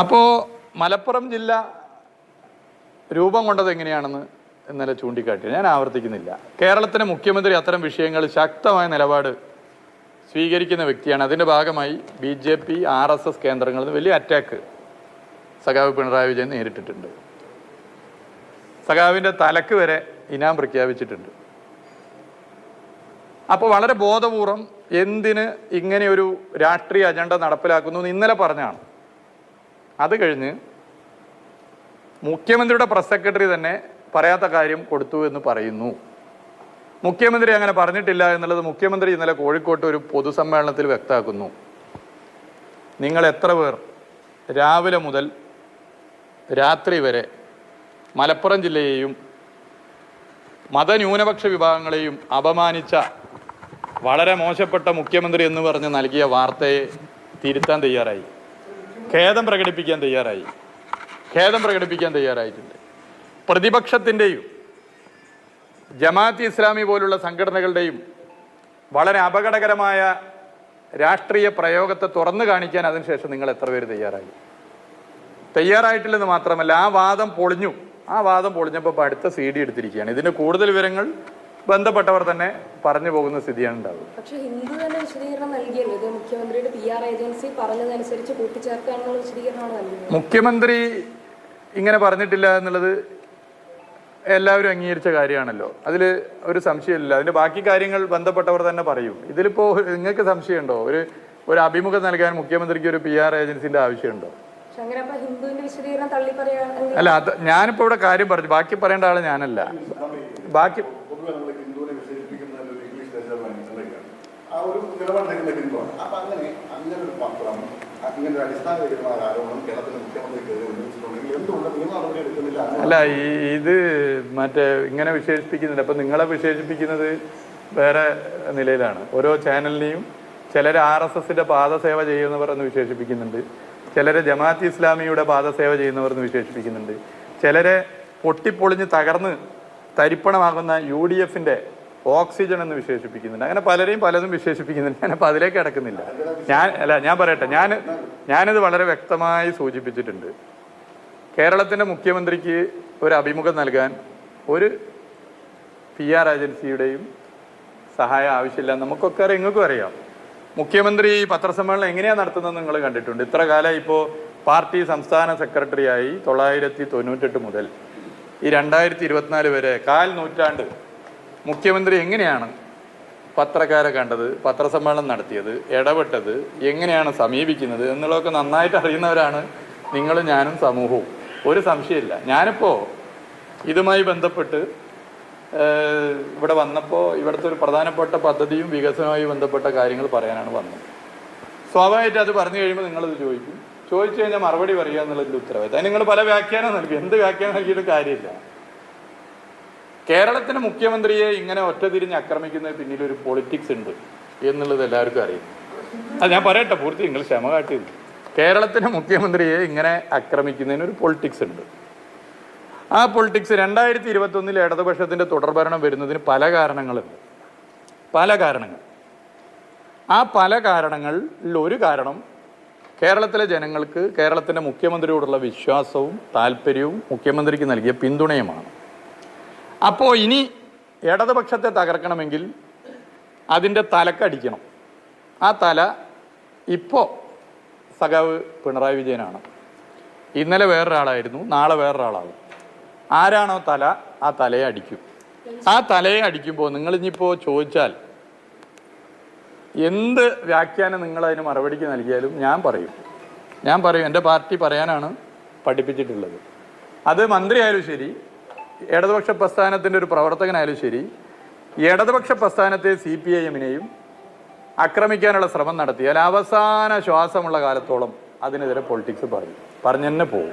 അപ്പോൾ മലപ്പുറം ജില്ല രൂപം കൊണ്ടത് എങ്ങനെയാണെന്ന് ഇന്നലെ ചൂണ്ടിക്കാട്ടി. ഞാൻ ആവർത്തിക്കുന്നില്ല. കേരളത്തിലെ മുഖ്യമന്ത്രി അത്തരം വിഷയങ്ങൾ ശക്തമായ നിലപാട് സ്വീകരിക്കുന്ന വ്യക്തിയാണ്. അതിന്റെ ഭാഗമായി B J P R S S കേന്ദ്രങ്ങളിൽ നിന്ന് വലിയ അറ്റാക്ക് സഖാവ് പിണറായി വിജയൻ നേരിട്ടിട്ടുണ്ട്. സഖാവിന്റെ തലക്ക് വരെ ഇനാം പ്രഖ്യാപിച്ചിട്ടുണ്ട്. അപ്പോൾ വളരെ ബോധപൂർവം എന്തിന് ഇങ്ങനെയൊരു രാഷ്ട്രീയ അജണ്ട നടപ്പിലാക്കുന്നു എന്ന് ഇന്നലെ പറഞ്ഞാണ് അത് കഴിഞ്ഞ് മുഖ്യമന്ത്രിയുടെ പ്രസ് സെക്രട്ടറി തന്നെ പറയാത്ത കാര്യം കൊടുത്തു എന്ന് പറയുന്നു. മുഖ്യമന്ത്രി അങ്ങനെ പറഞ്ഞിട്ടില്ല എന്നുള്ളത് മുഖ്യമന്ത്രി ഇന്നലെ കോഴിക്കോട്ട് ഒരു പൊതുസമ്മേളനത്തിൽ വ്യക്തമാക്കുന്നു. നിങ്ങൾ എത്ര പേർ രാവിലെ മുതൽ രാത്രി വരെ മലപ്പുറം ജില്ലയെയും മതന്യൂനപക്ഷ വിഭാഗങ്ങളെയും അപമാനിച്ച വളരെ മോശപ്പെട്ട മുഖ്യമന്ത്രി എന്ന് പറഞ്ഞ് നൽകിയ വാർത്തയെ തിരുത്താൻ തയ്യാറായി. ഖേദം പ്രകടിപ്പിക്കാൻ തയ്യാറായി. ഖേദം പ്രകടിപ്പിക്കാൻ തയ്യാറായിട്ടുണ്ട്. പ്രതിപക്ഷത്തിന്റെയും ജമാഅത്ത് ഇസ്ലാമി പോലുള്ള സംഘടനകളുടെയും വളരെ അപകടകരമായ രാഷ്ട്രീയ പ്രയോഗത്തെ തുറന്നു കാണിക്കാൻ അതിനുശേഷം നിങ്ങൾ എത്ര പേര് തയ്യാറായി? തയ്യാറായിട്ടില്ലെന്ന് മാത്രമല്ല ആ വാദം പൊളിഞ്ഞു. ആ വാദം പൊളിഞ്ഞപ്പോൾ അടുത്ത സി ഡി എടുത്തിരിക്കുകയാണ്. ഇതിന് കൂടുതൽ വിവരങ്ങൾ ബന്ധപ്പെട്ടവർ തന്നെ പറഞ്ഞു പോകുന്ന സ്ഥിതിയാണ് ഉണ്ടാവുക. പക്ഷേ ഹിന്ദു തന്നെ വിശദീകരണം നൽകിയല്ലോ. ഇത് മുഖ്യമന്ത്രിയുടെ പി ആർ ഏജൻസി പറഞ്ഞതനുസരിച്ച് കൂട്ടിച്ചേർക്കാനുള്ള വിശദീകരണമാണ് നൽകിയത്. മുഖ്യമന്ത്രി ഇങ്ങനെ പറഞ്ഞിട്ടില്ല എന്നുള്ളത് എല്ലാവരും അംഗീകരിച്ച കാര്യമാണല്ലോ. അതിൽ ഒരു സംശയമില്ല. അതിന്റെ ബാക്കി കാര്യങ്ങൾ ബന്ധപ്പെട്ടവർ തന്നെ പറയും. ഇതിലിപ്പോ നിങ്ങൾക്ക് സംശയമുണ്ടോ? ഒരു ഒരു അഭിമുഖം നൽകാൻ മുഖ്യമന്ത്രിക്ക് ഒരു പി ആർ ഏജൻസിന്റെ ആവശ്യമുണ്ടോ? അല്ല അത് ഞാനിപ്പോ ഇവിടെ കാര്യം പറഞ്ഞു. ബാക്കി പറയേണ്ട ആൾ ഞാനല്ല. ബാക്കി പൊതുവെ നമ്മൾ ഹിന്ദുവിനെ വിശേഷിപ്പിക്കുന്ന ഒരു ഇംഗ്ലീഷ് ദേശമാണ് ആ ഒരു നിലപാടെടുക്കുന്ന ഹിന്ദുവാണ് അപ്പൊ അങ്ങനെ അങ്ങനെ ഒരു പത്രം അങ്ങനെ ഒരു അടിസ്ഥാനരഹിതമായ ആരോപണം കേരളത്തിലെ മുഖ്യമന്ത്രിക്കെതിരെ ഉന്നയിച്ചിട്ടുണ്ടെങ്കിൽ എന്തുകൊണ്ട് നിയമ നടപടി എടുക്കുന്നില്ല. അല്ല ഇത് മറ്റേ ഇങ്ങനെ വിശേഷിപ്പിക്കുന്നുണ്ട്. അപ്പൊ നിങ്ങളെ വിശേഷിപ്പിക്കുന്നത് വേറെ നിലയിലാണ്. ഓരോ ചാനലിനെയും ചിലർ ആർ എസ് എസിന്റെ പാദസേവ ചെയ്യുന്നവർ എന്ന് വിശേഷിപ്പിക്കുന്നുണ്ട്. ചിലരെ ജമാഅത്ത് ഇസ്ലാമിയുടെ പാദസേവ ചെയ്യുന്നവർ എന്ന് വിശേഷിപ്പിക്കുന്നുണ്ട്. ചിലരെ പൊട്ടിപ്പൊളിഞ്ഞ് തകർന്ന് തരിപ്പണമാകുന്ന യു ഡി എഫിന്റെ ഓക്സിജൻ എന്ന് വിശേഷിപ്പിക്കുന്നുണ്ട്. അങ്ങനെ പലരെയും പലതും വിശേഷിപ്പിക്കുന്നുണ്ട്. ഞാനപ്പോൾ അതിലേക്ക് കിടക്കുന്നില്ല. ഞാൻ അല്ല ഞാൻ പറയട്ടെ. ഞാൻ ഞാനിത് വളരെ വ്യക്തമായി സൂചിപ്പിച്ചിട്ടുണ്ട്. കേരളത്തിന്റെ മുഖ്യമന്ത്രിക്ക് ഒരു അഭിമുഖം നൽകാൻ ഒരു പി ആർ ഏജൻസിയുടെയും സഹായം ആവശ്യമില്ല. നമുക്കൊക്കെ അറിയാം നിങ്ങൾക്കും അറിയാം. മുഖ്യമന്ത്രി ഈ പത്രസമ്മേളനം എങ്ങനെയാണ് നടത്തുന്നത് നിങ്ങൾ കണ്ടിട്ടുണ്ട്. ഇത്ര കാലം ഇപ്പോൾ പാർട്ടി സംസ്ഥാന സെക്രട്ടറിയായി തൊള്ളായിരത്തി തൊണ്ണൂറ്റെട്ട് മുതൽ ഈ രണ്ടായിരത്തി ഇരുപത്തിനാല് വരെ കാൽ നൂറ്റാണ്ട് മുഖ്യമന്ത്രി എങ്ങനെയാണ് പത്രക്കാരെ കണ്ടത് പത്രസമ്മേളനം നടത്തിയത് ഇടപെട്ടത് എങ്ങനെയാണ് സമീപിക്കുന്നത് എന്നുള്ളതൊക്കെ നന്നായിട്ട് അറിയുന്നവരാണ് നിങ്ങൾ ഞാനും സമൂഹവും. ഒരു സംശയമില്ല. ഞാനിപ്പോൾ ഇതുമായി ബന്ധപ്പെട്ട് ഇവിടെ വന്നപ്പോൾ ഇവിടുത്തെ ഒരു പ്രധാനപ്പെട്ട പദ്ധതിയും വികസനവുമായി ബന്ധപ്പെട്ട കാര്യങ്ങൾ പറയാനാണ് വന്നത്. സ്വാഭാവികമായിട്ട് അത് പറഞ്ഞു കഴിയുമ്പോൾ നിങ്ങളത് ചോദിക്കും. ചോദിച്ചു കഴിഞ്ഞാൽ മറുപടി പറയുക എന്നുള്ളതിന്റെ ഉത്തരവാദിത്തം. നിങ്ങൾ പല വ്യാഖ്യാനം നൽകി. എന്ത് വ്യാഖ്യാനം നൽകിയിട്ട് കാര്യമില്ല. കേരളത്തിന് മുഖ്യമന്ത്രിയെ ഇങ്ങനെ ഒറ്റതിരിഞ്ഞ് ആക്രമിക്കുന്നതിന് പിന്നിൽ ഒരു പൊളിറ്റിക്സ് ഉണ്ട് എന്നുള്ളത് എല്ലാവർക്കും അറിയാം. അത് ഞാൻ പറയട്ടെ പൂർത്തി. നിങ്ങൾ ക്ഷമ കാട്ടിയത്. കേരളത്തിന് മുഖ്യമന്ത്രിയെ ഇങ്ങനെ ആക്രമിക്കുന്നതിന് ഒരു പൊളിറ്റിക്സ് ഉണ്ട്. ആ പൊളിറ്റിക്സ് രണ്ടായിരത്തി ഇരുപത്തി ഒന്നിൽ ഇടതുപക്ഷത്തിന്റെ തുടർഭരണം വരുന്നതിന് പല കാരണങ്ങളുണ്ട്. പല കാരണങ്ങൾ. ആ പല കാരണങ്ങളിൽ ഒരു കാരണം കേരളത്തിലെ ജനങ്ങൾക്ക് കേരളത്തിന്റെ മുഖ്യമന്ത്രിയോടുള്ള വിശ്വാസവും താല്പര്യവും മുഖ്യമന്ത്രിക്ക് നൽകിയ പിന്തുണയുമാണ്. അപ്പോൾ ഇനി ഇടതുപക്ഷത്തെ തകർക്കണമെങ്കിൽ അതിന്റെ തലക്കടിക്കണം. ആ തല ഇപ്പോൾ സഖാവ് പിണറായി വിജയനാണ്. ഇന്നലെ വേറൊരാളായിരുന്നു നാളെ വേറൊരാളാകും ആരാണോ തല ആ തലയെ അടിക്കും. ആ തലയെ അടിക്കുമ്പോൾ നിങ്ങൾ ഇനിയിപ്പോൾ ചോദിച്ചാൽ എന്ത് വ്യാഖ്യാനം നിങ്ങൾ അതിന് മറുപടിക്ക് നൽകിയാലും ഞാൻ പറയും. ഞാൻ പറയും എന്റെ പാർട്ടി പറയാനാണ് പഠിപ്പിച്ചിട്ടുള്ളത്. അത് മന്ത്രിയായാലും ശരി ഇടതുപക്ഷ പ്രസ്ഥാനത്തിന്റെ ഒരു പ്രവർത്തകനായാലും ശരി ഇടതുപക്ഷ പ്രസ്ഥാനത്തെ സി പി ഐ എമ്മിനെയും ആക്രമിക്കാനുള്ള ശ്രമം നടത്തിയാൽ അവസാന ശ്വാസമുള്ള കാലത്തോളം അതിനെതിരെ പൊളിറ്റിക്സ് പറയും. പറഞ്ഞു തന്നെ പോകും.